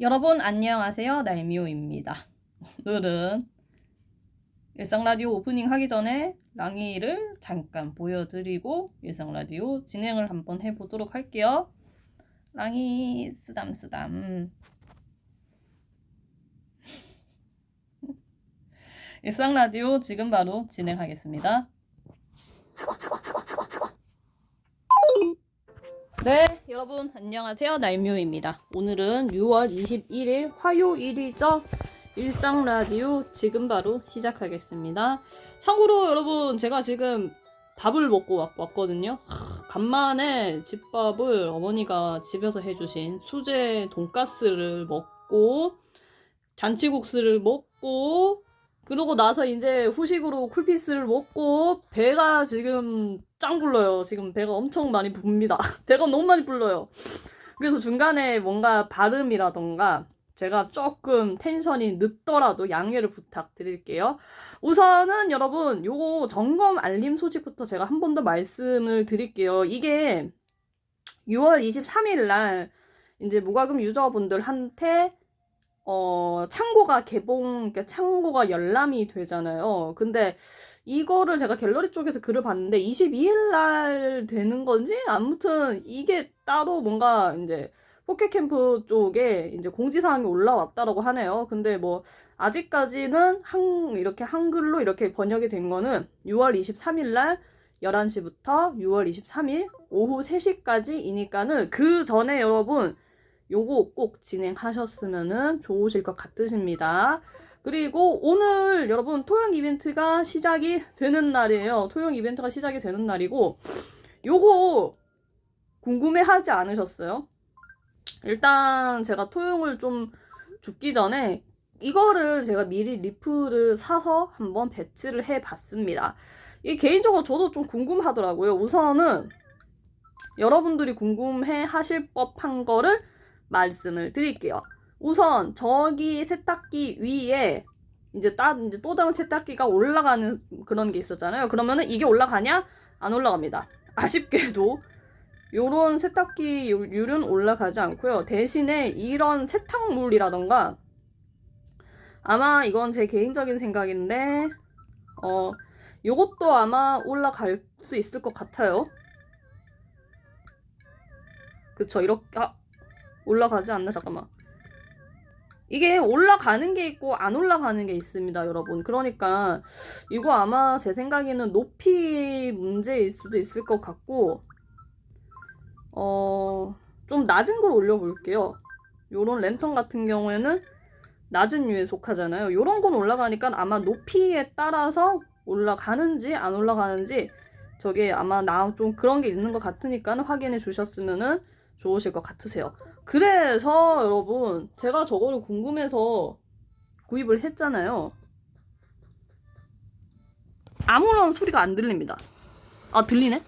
여러분 안녕하세요. 날미호입니다. 오늘은 일상 라디오 오프닝 하기 전에 랑이를 잠깐 보여드리고 일상 라디오 진행을 한번 해보도록 할게요. 랑이 쓰담 쓰담. 일상 라디오 지금 바로 진행하겠습니다. 네, 여러분 안녕하세요. 날묘입니다. 오늘은 6월 21일 화요일이죠. 일상 라디오 지금 바로 시작하겠습니다. 참고로 여러분 제가 지금 밥을 먹고 왔, 왔거든요. 하, 간만에 집밥을 어머니가 집에서 해주신 수제 돈가스를 먹고 잔치국수를 먹고 그러고 나서 이제 후식으로 쿨피스를 먹고 배가 지금 짱 불러요. 지금 배가 엄청 많이 붑니다. 배가 너무 많이 불러요. 그래서 중간에 뭔가 발음이라던가 제가 조금 텐션이 늦더라도 양해를 부탁드릴게요. 우선은 여러분 요거 점검 알림 소식부터 제가 한 번 더 말씀을 드릴게요. 이게 6월 23일 날 이제 무과금 유저분들한테 어, 창고가 개봉, 그러니까 창고가 열람이 되잖아요. 근데 이거를 제가 갤러리 쪽에서 글을 봤는데 22일 날 되는 건지 아무튼 이게 따로 뭔가 이제 포켓 캠프 쪽에 이제 공지사항이 올라왔다라고 하네요. 근데 뭐 아직까지는 한 이렇게 한글로 이렇게 번역이 된 거는 6월 23일 날 11시부터 6월 23일 오후 3시까지이니까는 그 전에 여러분 요거 꼭 진행하셨으면 좋으실 것 같으십니다. 그리고 오늘 여러분 토용 이벤트가 시작이 되는 날이에요. 토용 이벤트가 시작이 되는 날이고 요거 궁금해 하지 않으셨어요? 일단 제가 토용을 좀 죽기 전에 이거를 제가 미리 리프를 사서 한번 배치를 해 봤습니다. 이 개인적으로 저도 좀 궁금하더라고요. 우선은 여러분들이 궁금해 하실 법한 거를 말씀을 드릴게요. 우선 저기 세탁기 위에 이제 따 이제 또 다른 세탁기가 올라가는 그런 게 있었잖아요. 그러면은 이게 올라가냐? 안 올라갑니다. 아쉽게도 요런 세탁기 율은 올라가지 않고요. 대신에 이런 세탁물이라던가 아마 이건 제 개인적인 생각인데 어 요것도 아마 올라갈 수 있을 것 같아요. 그쵸 이렇게 아 올라가지 않나? 잠깐만. 이게 올라가는 게 있고 안 올라가는 게 있습니다, 여러분. 그러니까 이거 아마 제 생각에는 높이 문제일 수도 있을 것 같고 어, 좀 낮은 걸 올려볼게요. 요런 랜턴 같은 경우에는 낮은 류에 속하잖아요. 요런 건 올라가니까 아마 높이에 따라서 올라가는지 안 올라가는지 저게 아마 나 좀 그런 게 있는 것 같으니까 확인해 주셨으면은 좋으실 것 같으세요. 그래서 여러분 제가 저거를 궁금해서 구입을 했잖아요. 아무런 소리가 안 들립니다. 아 들리네?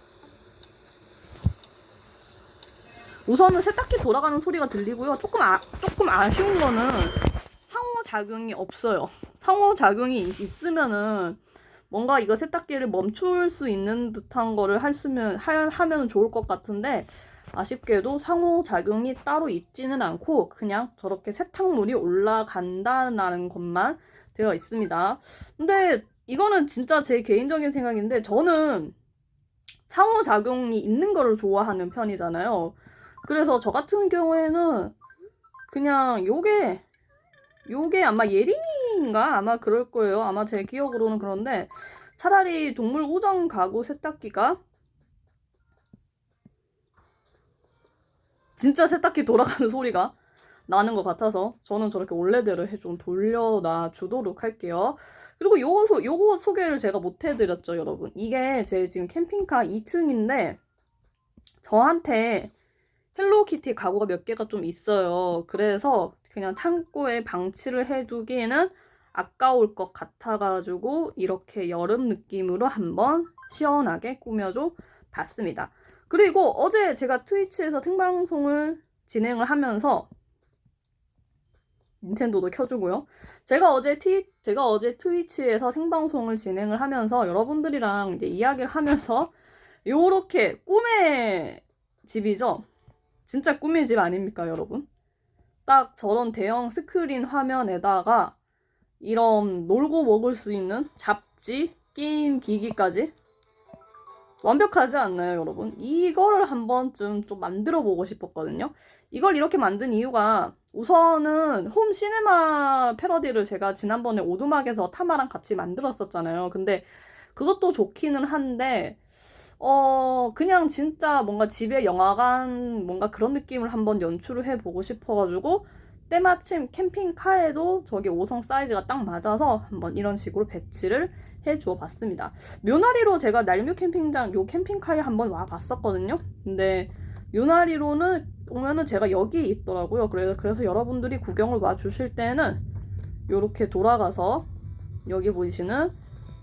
우선은 세탁기 돌아가는 소리가 들리고요. 조금 아, 조금 아쉬운 거는 상호작용이 없어요. 상호작용이 있- 있으면은 뭔가 이거 세탁기를 멈출 수 있는 듯한 거를 할 수면 하, 하면 좋을 것 같은데 아쉽게도 상호작용이 따로 있지는 않고 그냥 저렇게 세탁물이 올라간다는 것만 되어 있습니다. 근데 이거는 진짜 제 개인적인 생각인데 저는 상호작용이 있는 거를 좋아하는 편이잖아요. 그래서 저 같은 경우에는 그냥 요게 요게 아마 예린인가 아마 그럴 거예요. 아마 제 기억으로는 그런데 차라리 동물 우정 가구 세탁기가 진짜 세탁기 돌아가는 소리가 나는 것 같아서 저는 저렇게 원래대로 해 좀 돌려놔 주도록 할게요. 그리고 요거, 소, 요거 소개를 제가 못 해드렸죠, 여러분. 이게 제 지금 캠핑카 2층인데 저한테 헬로키티 가구가 몇 개가 좀 있어요. 그래서 그냥 창고에 방치를 해두기에는 아까울 것 같아가지고 이렇게 여름 느낌으로 한번 시원하게 꾸며줘 봤습니다. 그리고 어제 제가 트위치에서 생방송을 진행을 하면서 닌텐도도 켜주고요. 제가 어제 티 제가 어제 트위치에서 생방송을 진행을 하면서 여러분들이랑 이제 이야기를 하면서 요렇게 꿈의 집이죠. 진짜 꿈의 집 아닙니까, 여러분? 딱 저런 대형 스크린 화면에다가 이런 놀고 먹을 수 있는 잡지, 게임 기기까지 완벽하지 않나요, 여러분? 이거를 한 번쯤 좀 만들어 보고 싶었거든요. 이걸 이렇게 만든 이유가 우선은 홈 시네마 패러디를 제가 지난번에 오두막에서 타마랑 같이 만들었었잖아요. 근데 그것도 좋기는 한데 어 그냥 진짜 뭔가 집에 영화관 뭔가 그런 느낌을 한번 연출을 해보고 싶어가지고 때마침 캠핑카에도 저기 5성 사이즈가 딱 맞아서 한번 이런 식으로 배치를 해 주어 봤습니다. 묘나리로 제가 날묘 캠핑장 요 캠핑카에 한번 와 봤었거든요. 근데 묘나리로는 오면은 제가 여기 있더라고요. 그래서 그래서 여러분들이 구경을 와 주실 때는 요렇게 돌아가서 여기 보이시는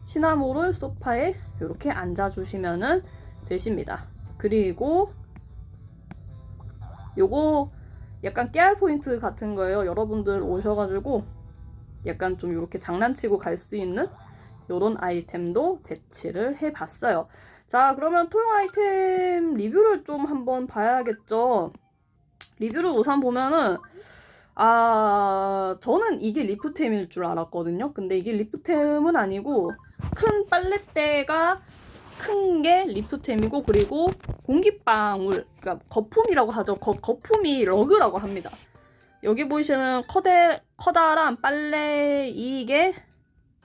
시나모롤 소파에 이렇게 앉아 주시면은 되십니다. 그리고 요거 약간 깨알 포인트 같은 거예요. 여러분들 오셔가지고 약간 좀 이렇게 장난치고 갈 수 있는 요런 아이템도 배치를 해봤어요. 자, 그러면 토용 아이템 리뷰를 좀 한번 봐야겠죠. 리뷰를 우선 보면은 아 저는 이게 리프템일 줄 알았거든요. 근데 이게 리프템은 아니고 큰 빨랫대가 큰 게 리프템이고 그리고 공기방울 그러니까 거품이라고 하죠. 거, 거품이 러그라고 합니다. 여기 보이시는 커대, 커다란 빨래 이게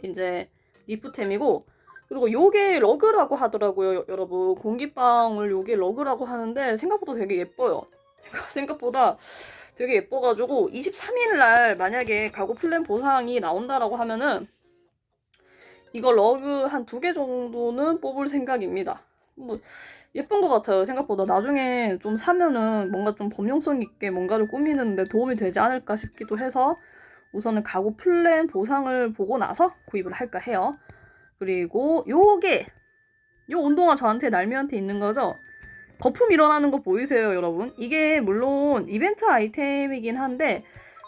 이제 리프템이고 그리고 요게 러그라고 하더라고요 여- 여러분 공기방울 요게 러그라고 하는데 생각보다 되게 예뻐요 생각, 생각보다 되게 예뻐가지고 23일 날 만약에 가구 플랜 보상이 나온다라고 하면은 이거 러그 한 두 개 정도는 뽑을 생각입니다. 뭐 예쁜 것 같아요. 생각보다 나중에 좀 사면은 뭔가 좀 범용성 있게 뭔가를 꾸미는데 도움이 되지 않을까 싶기도 해서 우선은 가구 플랜 보상을 보고 나서 구입을 할까 해요. 그리고 요게 요 운동화 저한테 날미한테 있는 거죠. 거품 일어나는 거 보이세요, 여러분? 이게 물론 이벤트 아이템이긴 한데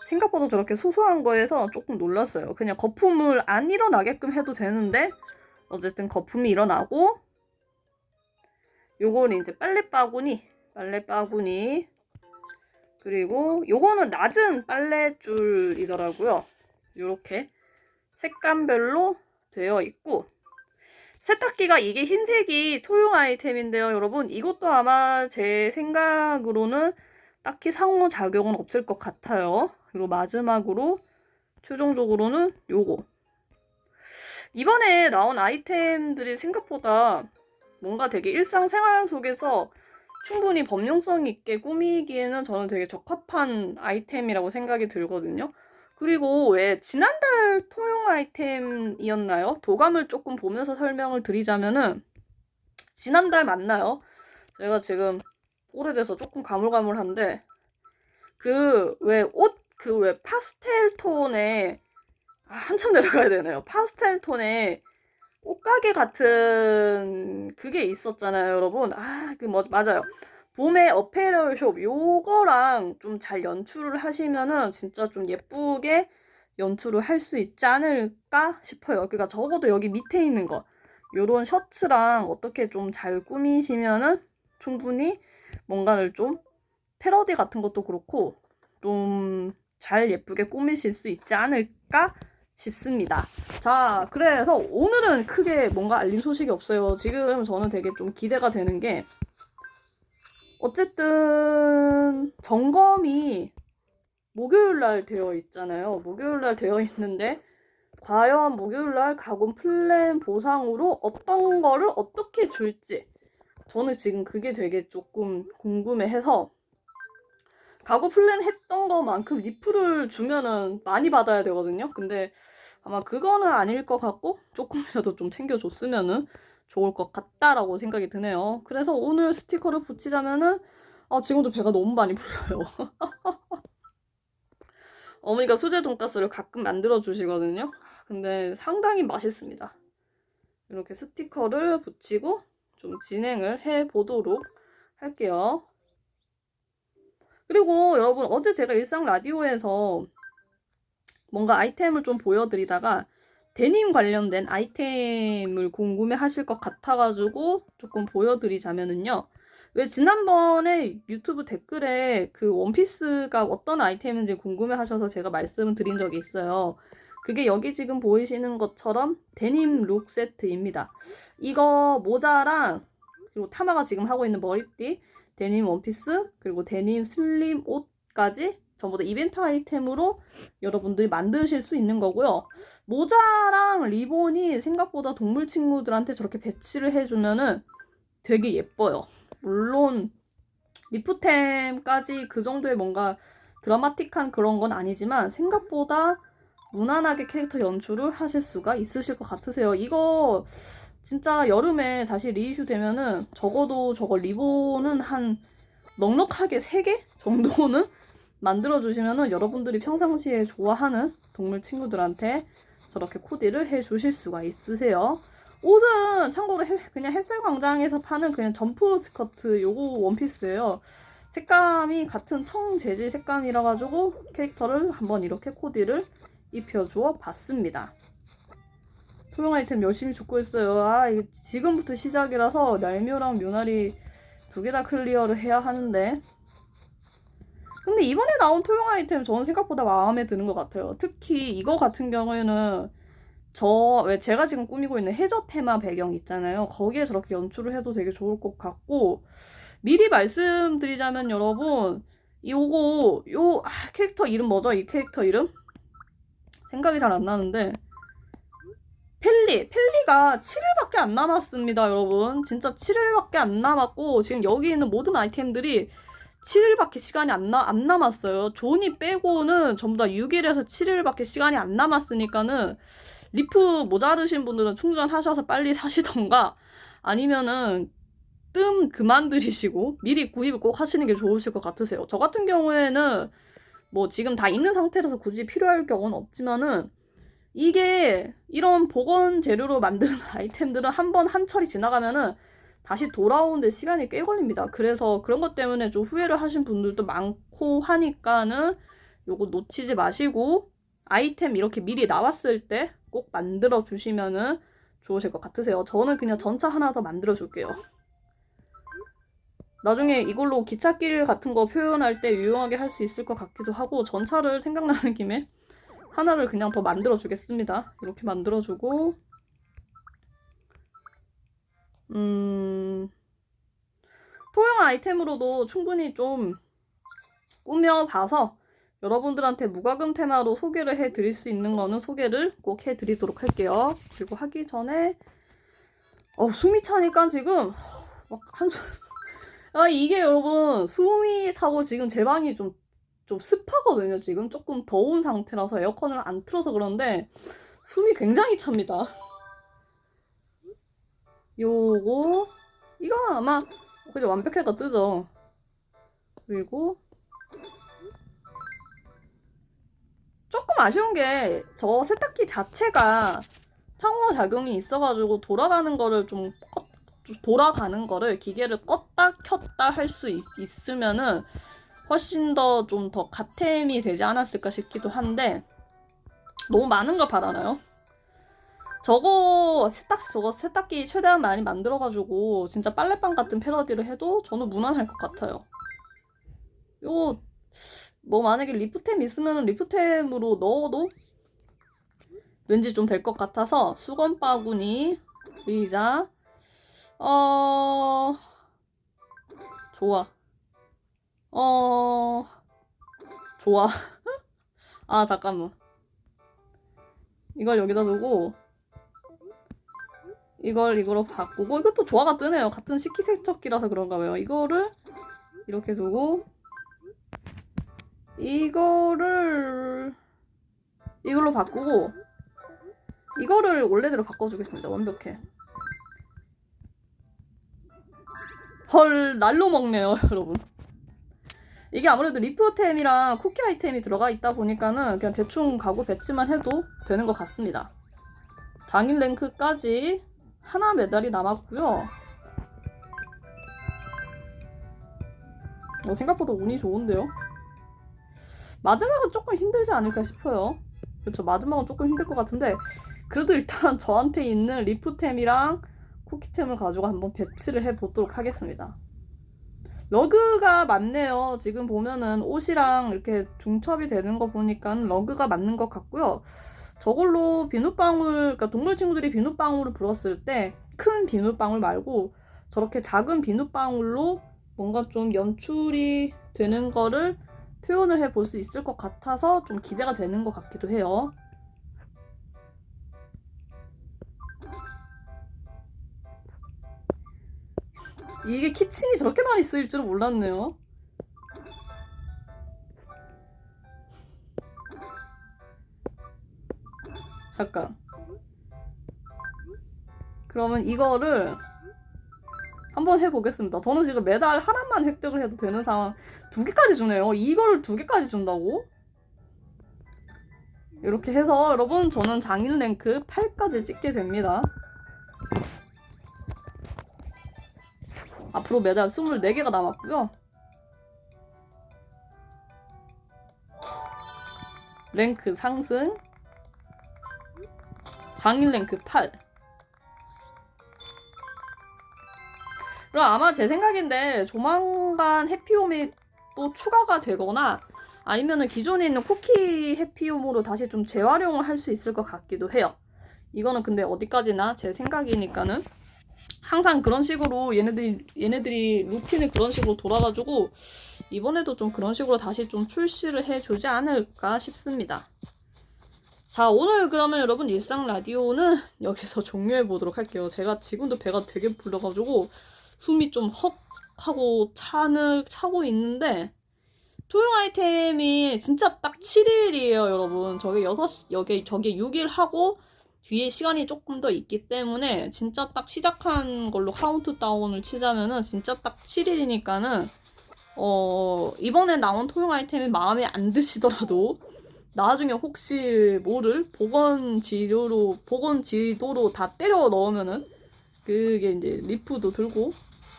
생각보다 저렇게 소소한 거에서 조금 놀랐어요. 그냥 거품을 안 일어나게끔 해도 되는데 어쨌든 거품이 일어나고 요거는 이제 빨래 바구니, 빨래 바구니 그리고 요거는 낮은 빨래줄이더라고요. 요렇게 색감별로 되어 있고 세탁기가 이게 흰색이 토용 아이템인데요, 여러분. 이것도 아마 제 생각으로는 딱히 상호 작용은 없을 것 같아요. 그리고 마지막으로 최종적으로는 요거. 이번에 나온 아이템들이 생각보다 뭔가 되게 일상생활 속에서 충분히 범용성 있게 꾸미기에는 저는 되게 적합한 아이템이라고 생각이 들거든요. 그리고 왜 지난달 통용 아이템이었나요? 도감을 조금 보면서 설명을 드리자면은 지난달 맞나요? 제가 지금 오래돼서 조금 가물가물한데 그 왜 옷 그 왜 파스텔 톤의 아, 한참 내려가야 되네요. 파스텔 톤의 옷가게 같은 그게 있었잖아요, 여러분. 아, 그 뭐, 맞아요. 봄의 어페럴 숍 요거랑 좀 잘 연출을 하시면은 진짜 좀 예쁘게 연출을 할 수 있지 않을까 싶어요. 그러니까 적어도 여기 밑에 있는 거 요런 셔츠랑 어떻게 좀 잘 꾸미시면은 충분히 뭔가를 좀 패러디 같은 것도 그렇고 좀 잘 예쁘게 꾸미실 수 있지 않을까 싶습니다. 자, 그래서 오늘은 크게 뭔가 알림 소식이 없어요. 지금 저는 되게 좀 기대가 되는 게 어쨌든 점검이 목요일 날 되어 있잖아요. 목요일 날 되어 있는데 과연 목요일 날 가공 플랜 보상으로 어떤 거를 어떻게 줄지 저는 지금 그게 되게 조금 궁금해해서 가구 플랜 했던 거만큼 리플을 주면은 많이 받아야 되거든요. 근데 아마 그거는 아닐 것 같고 조금이라도 좀 챙겨줬으면은 좋을 것 같다라고 생각이 드네요. 그래서 오늘 스티커를 붙이자면은 아 지금도 배가 너무 많이 불러요. 어머니가 수제 돈가스를 가끔 만들어 주시거든요. 근데 상당히 맛있습니다. 이렇게 스티커를 붙이고 좀 진행을 해 보도록 할게요. 그리고 여러분 어제 제가 일상 라디오에서 뭔가 아이템을 좀 보여드리다가 데님 관련된 아이템을 궁금해 하실 것 같아가지고 조금 보여드리자면은요. 왜 지난번에 유튜브 댓글에 그 원피스가 어떤 아이템인지 궁금해 하셔서 제가 말씀을 드린 적이 있어요. 그게 여기 지금 보이시는 것처럼 데님 룩 세트입니다. 이거 모자랑 그리고 타마가 지금 하고 있는 머리띠, 데님 원피스, 그리고 데님 슬림 옷까지 전부 다 이벤트 아이템으로 여러분들이 만드실 수 있는 거고요. 모자랑 리본이 생각보다 동물 친구들한테 저렇게 배치를 해주면은 되게 예뻐요. 물론 리프템까지 그 정도의 뭔가 드라마틱한 그런 건 아니지만 생각보다 무난하게 캐릭터 연출을 하실 수가 있으실 것 같으세요. 이거 진짜 여름에 다시 리이슈 되면은 적어도 저거 리본은 한 넉넉하게 3개 정도는 만들어 주시면은 여러분들이 평상시에 좋아하는 동물 친구들한테 저렇게 코디를 해 주실 수가 있으세요. 옷은 참고로 해- 그냥 햇살 광장에서 파는 그냥 점프 스커트 요거 원피스예요. 색감이 같은 청 재질 색감이라 가지고 캐릭터를 한번 이렇게 코디를 입혀주어 봤습니다. 소형 아이템 열심히 줍고 있어요. 아, 이게 지금부터 시작이라서 날묘랑 묘나리 두 개 다 클리어를 해야 하는데. 근데 이번에 나온 토용 아이템 저는 생각보다 마음에 드는 것 같아요. 특히 이거 같은 경우에는 저, 왜 제가 지금 꾸미고 있는 해저 테마 배경 있잖아요. 거기에 저렇게 연출을 해도 되게 좋을 것 같고, 미리 말씀드리자면 여러분, 요거, 요, 아, 캐릭터 이름 뭐죠? 이 캐릭터 이름? 생각이 잘 안 나는데, 펠리, 펠리가 7일밖에 안 남았습니다, 여러분. 진짜 7일밖에 안 남았고, 지금 여기 있는 모든 아이템들이 7일밖에 시간이 안, 나, 안 남았어요. 존이 빼고는 전부 다 6일에서 7일밖에 시간이 안 남았으니까는, 리프 모자르신 분들은 충전하셔서 빨리 사시던가, 아니면은, 뜸 그만 들이시고, 미리 구입을 꼭 하시는 게 좋으실 것 같으세요. 저 같은 경우에는, 뭐 지금 다 있는 상태라서 굳이 필요할 경우는 없지만은, 이게 이런 복원 재료로 만드는 아이템들은 한 번 한 철이 지나가면은 다시 돌아오는데 시간이 꽤 걸립니다. 그래서 그런 것 때문에 좀 후회를 하신 분들도 많고 하니까는 요거 놓치지 마시고 아이템 이렇게 미리 나왔을 때 꼭 만들어 주시면은 좋으실 것 같으세요. 저는 그냥 전차 하나 더 만들어 줄게요. 나중에 이걸로 기찻길 같은 거 표현할 때 유용하게 할 수 있을 것 같기도 하고 전차를 생각나는 김에 하나를 그냥 더 만들어 주겠습니다. 이렇게 만들어 주고 음 토용 아이템으로도 충분히 좀 꾸며봐서 여러분들한테 무과금 테마로 소개를 해드릴 수 있는 거는 소개를 꼭 해드리도록 할게요. 그리고 하기 전에 어 숨이 차니까 지금 막 한숨 아 이게 여러분 숨이 차고 지금 제 방이 좀 좀 습하거든요, 지금. 조금 더운 상태라서 에어컨을 안 틀어서 그런데 숨이 굉장히 찹니다. 요거, 이거 아마 그냥 완벽해가 뜨죠. 그리고 조금 아쉬운 게 저 세탁기 자체가 상호 작용이 있어가지고 돌아가는 거를 좀 돌아가는 거를 기계를 껐다 켰다 할 수 있으면은 훨씬 더좀더 가템이 되지 않았을까 싶기도 한데 너무 많은 걸 바라나요? 저거 세탁 저거 세탁기 최대한 많이 만들어가지고 진짜 빨래방 같은 패러디를 해도 저는 무난할 것 같아요. 요거 뭐 만약에 리프템 있으면 리프템으로 넣어도 왠지 좀 될 것 같아서 수건 바구니 의자 어 좋아. 어, 좋아. 아, 잠깐만. 이걸 여기다 두고, 이걸 이거로 바꾸고, 이것도 조화가 뜨네요. 같은 식기세척기라서 그런가 봐요. 이거를 이렇게 두고, 이거를 이걸로 바꾸고, 이거를 원래대로 바꿔주겠습니다. 완벽해. 헐, 날로 먹네요, 여러분. 이게 아무래도 리프템이랑 쿠키 아이템이 들어가 있다 보니까는 그냥 대충 가구 배치만 해도 되는 것 같습니다. 장인 랭크까지 하나 메달이 남았고요. 어, 생각보다 운이 좋은데요. 마지막은 조금 힘들지 않을까 싶어요. 그렇죠. 마지막은 조금 힘들 것 같은데 그래도 일단 저한테 있는 리프템이랑 쿠키템을 가지고 한번 배치를 해보도록 하겠습니다. 러그가 맞네요. 지금 보면은 옷이랑 이렇게 중첩이 되는 거 보니까 러그가 맞는 것 같고요. 저걸로 비눗방울, 그러니까 동물 친구들이 비눗방울을 불었을 때 큰 비눗방울 말고 저렇게 작은 비눗방울로 뭔가 좀 연출이 되는 거를 표현을 해 볼 수 있을 것 같아서 좀 기대가 되는 것 같기도 해요. 이게 키친이 저렇게 많이 쓰일 줄은 몰랐네요. 잠깐. 그러면 이거를 한번 해보겠습니다. 저는 지금 메달 하나만 획득을 해도 되는 상황. 두 개까지 주네요. 이거를 두 개까지 준다고? 이렇게 해서 여러분 저는 장인 랭크 8까지 찍게 됩니다. 앞으로 메달 24개가 남았고요. 랭크 상승. 장인 랭크 8. 그럼 아마 제 생각인데 조만간 해피홈이 또 추가가 되거나 아니면은 기존에 있는 쿠키 해피홈으로 다시 좀 재활용을 할 수 있을 것 같기도 해요. 이거는 근데 어디까지나 제 생각이니까는 항상 그런 식으로 얘네들이 얘네들이 루틴을 그런 식으로 돌아가지고 이번에도 좀 그런 식으로 다시 좀 출시를 해주지 않을까 싶습니다. 자 오늘 그러면 여러분 일상 라디오는 여기서 종료해 보도록 할게요. 제가 지금도 배가 되게 불러가지고 숨이 좀 헉 하고 차는 차고 있는데 토용 아이템이 진짜 딱 7일이에요, 여러분. 저게 6, 여기, 저게 6일 하고, 뒤에 시간이 조금 더 있기 때문에, 진짜 딱 시작한 걸로 카운트다운을 치자면은, 진짜 딱 7일이니까는, 어, 이번에 나온 토용 아이템이 마음에 안 드시더라도, 나중에 혹시 모를 보건 지료로, 보건 지도로 다 때려 넣으면은, 그게 이제 리프도 들고,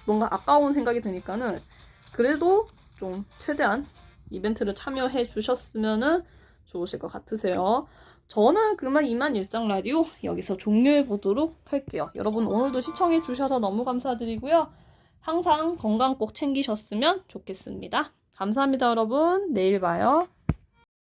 뭔가 아까운 생각이 드니까는, 그래도 좀 최대한 이벤트를 참여해 주셨으면 좋으실 것 같으세요. 저는 그러면 이만 일상 라디오 여기서 종료해 보도록 할게요. 여러분 오늘도 시청해 주셔서 너무 감사드리고요. 항상 건강 꼭 챙기셨으면 좋겠습니다. 감사합니다, 여러분. 내일 봐요.